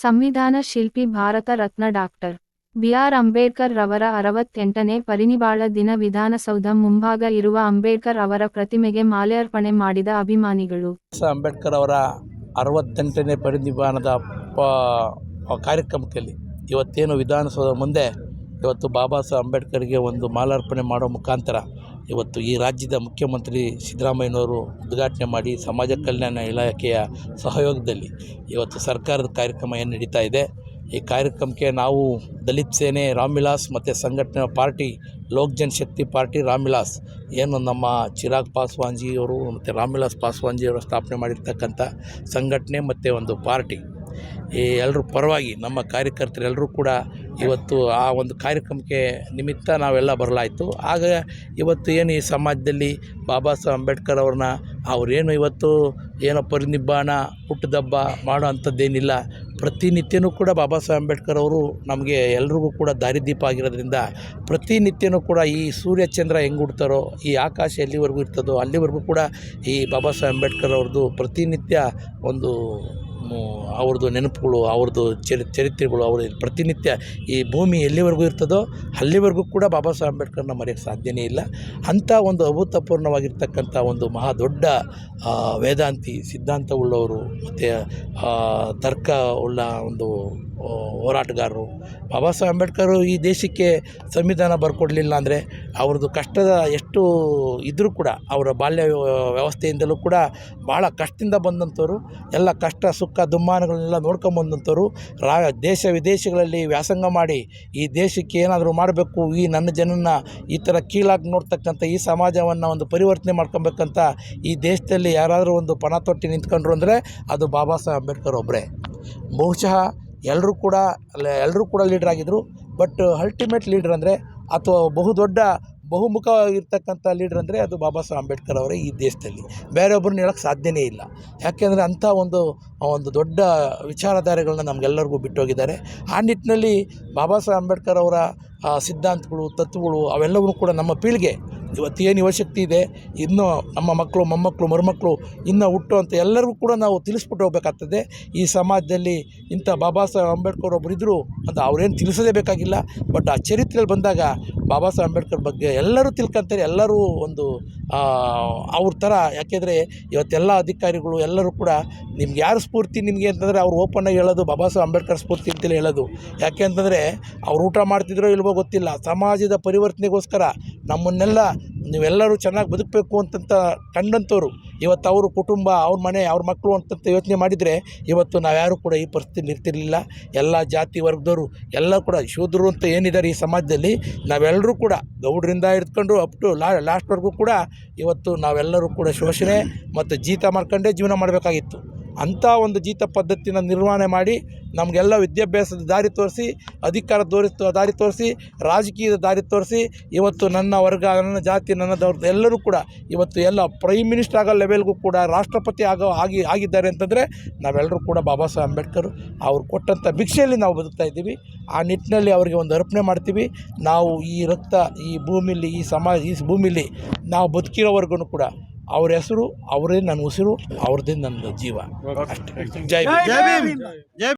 ಸಂವಿಧಾನ ಶಿಲ್ಪಿ Bharat Ratna doctor B R Ambedkar ರವರ ಅರವತ್ತೆಂಟನೇ ಪರಿನಿಬಾಳ ದಿನ ವಿಧಾನಸೌಧ ಮುಂಭಾಗ ಇರುವ ಅಂಬೇಡ್ಕರ್ ಅವರ ಪ್ರತಿಮೆಗೆ ಮಾಲಾರ್ಪಣೆ ಮಾಡಿದ ಅಭಿಮಾನಿಗಳು. ಅಂಬೇಡ್ಕರ್ ಅವರ ಅರವತ್ತೆಂಟನೇ ಪರಿನಿಬಾಣದ ಕಾರ್ಯಕ್ರಮದಲ್ಲಿ ಇವತ್ತೇನು ವಿಧಾನಸೌಧ ಮುಂದೆ ಇವತ್ತು ಬಾಬಾ ಸಾಹೇಬ್ ಅಂಬೇಡ್ಕರ್ಗೆ ಒಂದು ಮಾಲಾರ್ಪಣೆ ಮಾಡೋ ಮುಖಾಂತರ ಇವತ್ತು ಈ ರಾಜ್ಯದ ಮುಖ್ಯಮಂತ್ರಿ ಸಿದ್ದರಾಮಯ್ಯನವರು ಉದ್ಘಾಟನೆ ಮಾಡಿ ಸಮಾಜ ಕಲ್ಯಾಣ ಇಲಾಖೆಯ ಸಹಯೋಗದಲ್ಲಿ ಇವತ್ತು ಸರ್ಕಾರದ ಕಾರ್ಯಕ್ರಮ ಏನು ನಡೀತಾ ಇದೆ. ಈ ಕಾರ್ಯಕ್ರಮಕ್ಕೆ ನಾವು ದಲಿತ್ ಸೇನೆ, ರಾಮ್ವಿಲಾಸ್ ಮತ್ತು ಸಂಘಟನೆ ಪಾರ್ಟಿ, ಲೋಕ್ ಜನಶಕ್ತಿ ಪಾರ್ಟಿ, ರಾಮ್ವಿಲಾಸ್ ಏನು ನಮ್ಮ ಚಿರಾಗ್ ಪಾಸ್ವಾನ್ಜಿಯವರು ಮತ್ತು ರಾಮ್ವಿಲಾಸ್ ಪಾಸ್ವಾನ್ಜಿಯವರು ಸ್ಥಾಪನೆ ಮಾಡಿರ್ತಕ್ಕಂಥ ಸಂಘಟನೆ ಮತ್ತು ಒಂದು ಪಾರ್ಟಿ. ಈ ಎಲ್ಲರೂ ಪರವಾಗಿ ನಮ್ಮ ಕಾರ್ಯಕರ್ತರೆಲ್ಲರೂ ಕೂಡ ಇವತ್ತು ಆ ಒಂದು ಕಾರ್ಯಕ್ರಮಕ್ಕೆ ನಿಮಿತ್ತ ನಾವೆಲ್ಲ ಬರಲಾಯಿತು. ಆಗ ಇವತ್ತು ಏನು ಈ ಸಮಾಜದಲ್ಲಿ ಬಾಬಾ ಸಾಹೇಬ್ ಅಂಬೇಡ್ಕರ್ ಅವ್ರನ್ನ ಅವರೇನು ಇವತ್ತು ಏನೋ ಪರಿನಿಬ್ಬಾಣ, ಹುಟ್ಟದಬ್ಬ ಮಾಡೋ ಅಂಥದ್ದೇನಿಲ್ಲ. ಪ್ರತಿನಿತ್ಯನೂ ಕೂಡ ಬಾಬಾ ಸಾಹೇಬ್ ಅಂಬೇಡ್ಕರ್ ಅವರು ನಮಗೆ ಎಲ್ರಿಗೂ ಕೂಡ ದಾರಿದೀಪ ಆಗಿರೋದ್ರಿಂದ ಪ್ರತಿನಿತ್ಯನೂ ಕೂಡ ಈ ಸೂರ್ಯ ಚಂದ್ರ ಹೆಂಗೆ ಹುಡ್ತಾರೋ ಈ ಆಕಾಶ ಎಲ್ಲಿವರೆಗೂ ಇರ್ತದೋ, ಅಲ್ಲಿವರೆಗೂ ಕೂಡ ಈ ಬಾಬಾ ಸಾಹೇಬ್ ಅಂಬೇಡ್ಕರ್ ಅವ್ರದ್ದು ಪ್ರತಿನಿತ್ಯ ಒಂದು ಅವ್ರದ್ದು ನೆನಪುಗಳು, ಅವ್ರದ್ದು ಚರಿ, ಚರಿತ್ರೆಗಳು, ಅವ್ರ ಪ್ರತಿನಿತ್ಯ ಈ ಭೂಮಿ ಎಲ್ಲಿವರೆಗೂ ಇರ್ತದೋ ಅಲ್ಲಿವರೆಗೂ ಕೂಡ ಬಾಬಾ ಸಾಹೇಬ್ ಅಂಬೇಡ್ಕರ್ನ ಮರೆಯೋಕ್ಕೆ ಸಾಧ್ಯನೇ ಇಲ್ಲ. ಅಂಥ ಒಂದು ಅಭೂತಪೂರ್ಣವಾಗಿರ್ತಕ್ಕಂಥ ಒಂದು ಮಹಾ ದೊಡ್ಡ ವೇದಾಂತಿ ಸಿದ್ಧಾಂತವುಳ್ಳವರು ಮತ್ತು ತರ್ಕ ಉಳ್ಳ ಒಂದು ಹೋರಾಟಗಾರರು. ಬಾಬಾ ಸಾಹೇಬ್ ಅಂಬೇಡ್ಕರ್ ಈ ದೇಶಕ್ಕೆ ಸಂವಿಧಾನ ಬರ್ಕೊಡ್ಲಿಲ್ಲ ಅಂದರೆ ಅವ್ರದ್ದು ಕಷ್ಟದ ಎಷ್ಟು ಇದ್ದರೂ ಕೂಡ, ಅವರ ಬಾಲ್ಯ ವ್ಯ- ವ್ಯವಸ್ಥೆಯಿಂದಲೂ ಕೂಡ ಭಾಳ ಕಷ್ಟದಿಂದ ಬಂದಂಥವ್ರು. ಎಲ್ಲ ಕಷ್ಟ, ಸುಖ ದುಮ್ಮಾನಗಳನ್ನೆಲ್ಲ ನೋಡ್ಕೊಂಬಂದಂಥವ್ರು ರಾ ದೇಶ ವಿದೇಶಗಳಲ್ಲಿ ವ್ಯಾಸಂಗ ಮಾಡಿ ಈ ದೇಶಕ್ಕೆ ಏನಾದರೂ ಮಾಡಬೇಕು, ಈ ನನ್ನ ಜನನ ಈ ಥರ ಕೀಳಾಗಿ ನೋಡ್ತಕ್ಕಂಥ ಈ ಸಮಾಜವನ್ನು ಒಂದು ಪರಿವರ್ತನೆ ಮಾಡ್ಕೊಬೇಕಂತ ಈ ದೇಶದಲ್ಲಿ ಯಾರಾದರೂ ಒಂದು ಪಣ ತೊಟ್ಟಿ ನಿಂತ್ಕೊಂಡ್ರು ಅಂದರೆ ಅದು ಬಾಬಾ ಸಾಹೇಬ್ ಅಂಬೇಡ್ಕರ್ ಒಬ್ಬರೇ ಬಹುಶಃ ಎಲ್ಲರೂ ಕೂಡ ಎಲ್ಲರೂ ಕೂಡ ಲೀಡ್ರ್ ಆಗಿದ್ದರು ಬಟ್ ಅಲ್ಟಿಮೇಟ್ ಲೀಡ್ರ್ ಅಂದರೆ ಅಥವಾ ಬಹುದೊಡ್ಡ ಬಹುಮುಖ ಇರ್ತಕ್ಕಂಥ ಲೀಡ್ರ್ ಅಂದರೆ ಅದು ಬಾಬಾ ಸಾಹೇಬ್ ಅಂಬೇಡ್ಕರ್ ಅವರೇ ಈ ದೇಶದಲ್ಲಿ. ಬೇರೆ ಬೇರೊಬ್ಬರನ್ನ ಹೇಳೋಕ್ಕೆ ಸಾಧ್ಯನೇ ಇಲ್ಲ. ಯಾಕೆಂದರೆ ಅಂಥ ಒಂದು ಒಂದು ದೊಡ್ಡ ವಿಚಾರಧಾರೆಗಳನ್ನ ನಮಗೆಲ್ಲರಿಗೂ ಬಿಟ್ಟೋಗಿದ್ದಾರೆ. ಆ ನಿಟ್ಟಿನಲ್ಲಿ ಬಾಬಾ ಸಾಹೇಬ್ ಅಂಬೇಡ್ಕರ್ ಅವರ ಸಿದ್ಧಾಂತಗಳು, ತತ್ವಗಳು ಅವೆಲ್ಲವೂ ಕೂಡ ನಮ್ಮ ಪೀಳಿಗೆ ಇವತ್ತು ಏನು ಯುವಶಕ್ತಿ ಇದೆ, ಇನ್ನೂ ನಮ್ಮ ಮಕ್ಕಳು, ಮೊಮ್ಮಕ್ಕಳು, ಮರುಮಕ್ಕಳು, ಇನ್ನೂ ಹುಟ್ಟುವಂಥ ಎಲ್ಲರಿಗೂ ಕೂಡ ನಾವು ತಿಳಿಸ್ಬಿಟ್ಟು ಹೋಗ್ಬೇಕಾಗ್ತದೆ. ಈ ಸಮಾಜದಲ್ಲಿ ಇಂಥ ಬಾಬಾ ಸಾಹೇಬ್ ಅಂಬೇಡ್ಕರ್ ಒಬ್ಬರು ಇದ್ದರು ಅಂತ ಅವ್ರೇನು ತಿಳಿಸೋದೇ ಬೇಕಾಗಿಲ್ಲ. ಬಟ್ ಆ ಚರಿತ್ರೆಯಲ್ಲಿ ಬಂದಾಗ ಬಾಬಾ ಸಾಹೇಬ್ ಅಂಬೇಡ್ಕರ್ ಬಗ್ಗೆ ಎಲ್ಲರೂ ತಿಳ್ಕೊಂತಾರೆ, ಎಲ್ಲರೂ ಒಂದು ಅವ್ರ ಥರ. ಯಾಕೆಂದರೆ ಇವತ್ತೆಲ್ಲ ಅಧಿಕಾರಿಗಳು, ಎಲ್ಲರೂ ಕೂಡ ನಿಮ್ಗೆ ಯಾರು ಸ್ಫೂರ್ತಿ ನಿಮಗೆ ಅಂತಂದರೆ ಅವ್ರು ಓಪನ್ನಾಗಿ ಹೇಳೋದು ಬಾಬಾ ಸಾಹೇಬ್ ಅಂಬೇಡ್ಕರ್ ಸ್ಫೂರ್ತಿ ಅಂತಲೇ ಹೇಳೋದು. ಯಾಕೆ ಅಂತಂದರೆ ಅವ್ರು ಊಟ ಮಾಡ್ತಿದ್ರೋ ಇಲ್ವೋ ಗೊತ್ತಿಲ್ಲ, ಸಮಾಜದ ಪರಿವರ್ತನೆಗೋಸ್ಕರ ನಮ್ಮನ್ನೆಲ್ಲ ನೀವೆಲ್ಲರೂ ಚೆನ್ನಾಗಿ ಬದುಕಬೇಕು ಅಂತಂತ ಕಂಡಂಥವ್ರು ಇವತ್ತು ಅವರು ಕುಟುಂಬ, ಅವ್ರ ಮನೆ, ಅವ್ರ ಮಕ್ಕಳು ಅಂತಂತ ಯೋಚನೆ ಮಾಡಿದರೆ ಇವತ್ತು ನಾವ್ಯಾರು ಕೂಡ ಈ ಪರಿಸ್ಥಿತಿ ಇರ್ತಿರ್ಲಿಲ್ಲ ಎಲ್ಲ ಜಾತಿ ವರ್ಗದವರು, ಎಲ್ಲ ಕೂಡ ಶೂದ್ರರು ಅಂತ ಏನಿದ್ದಾರೆ ಈ ಸಮಾಜದಲ್ಲಿ ನಾವೆಲ್ಲರೂ ಕೂಡ ಗೌಡರಿಂದ ಹಿಡ್ಕೊಂಡು ಅಪ್ ಟು ಲಾ ಲಾಸ್ಟ್ವರೆಗೂ ಕೂಡ ಇವತ್ತು ನಾವೆಲ್ಲರೂ ಕೂಡ ಶೋಷಣೆ ಮತ್ತು ಜೀತ ಮಾಡ್ಕೊಂಡೇ ಜೀವನ ಮಾಡಬೇಕಾಗಿತ್ತು. ಅಂಥ ಒಂದು ಜೀತ ಪದ್ಧತಿನ ನಿರ್ವಹಣೆ ಮಾಡಿ ನಮಗೆಲ್ಲ ವಿದ್ಯಾಭ್ಯಾಸದ ದಾರಿ ತೋರಿಸಿ, ಅಧಿಕಾರ ತೋರಿ, ದಾರಿ ತೋರಿಸಿ, ರಾಜಕೀಯದ ದಾರಿ ತೋರಿಸಿ, ಇವತ್ತು ನನ್ನ ವರ್ಗ, ನನ್ನ ಜಾತಿ ನನ್ನದವ್ರದ್ದು ಎಲ್ಲರೂ ಕೂಡ ಇವತ್ತು ಎಲ್ಲ ಪ್ರೈಮ್ ಮಿನಿಸ್ಟರ್ ಆಗೋ ಲೆವೆಲ್ಗೂ ಕೂಡ ರಾಷ್ಟ್ರಪತಿ ಆಗೋ, ಆಗಿ, ಆಗಿದ್ದಾರೆ ಅಂತಂದರೆ ನಾವೆಲ್ಲರೂ ಕೂಡ ಬಾಬಾ ಸಾಹೇಬ್ ಅಂಬೇಡ್ಕರ್ ಅವ್ರು ಕೊಟ್ಟಂಥ ಭಿಕ್ಷೆಯಲ್ಲಿ ನಾವು ಬದುಕ್ತಾ ಇದ್ದೀವಿ. ಆ ನಿಟ್ಟಿನಲ್ಲಿ ಅವರಿಗೆ ಒಂದು ಅರ್ಪಣೆ ಮಾಡ್ತೀವಿ. ನಾವು ಈ ರಕ್ತ, ಈ ಭೂಮಿಲಿ, ಈ ಸಮಾಜ, ಈ ಭೂಮಿಲಿ ನಾವು ಬದುಕಿರೋವರೆಗೂ ಕೂಡ ಅವ್ರ ಹೆಸರು ಅವರೇ ನನ್ನ ಉಸಿರು ಅವ್ರದ್ದೇ ನನ್ನ ಜೀವ. ಅಷ್ಟೇ. ಜೈ. ಜೈ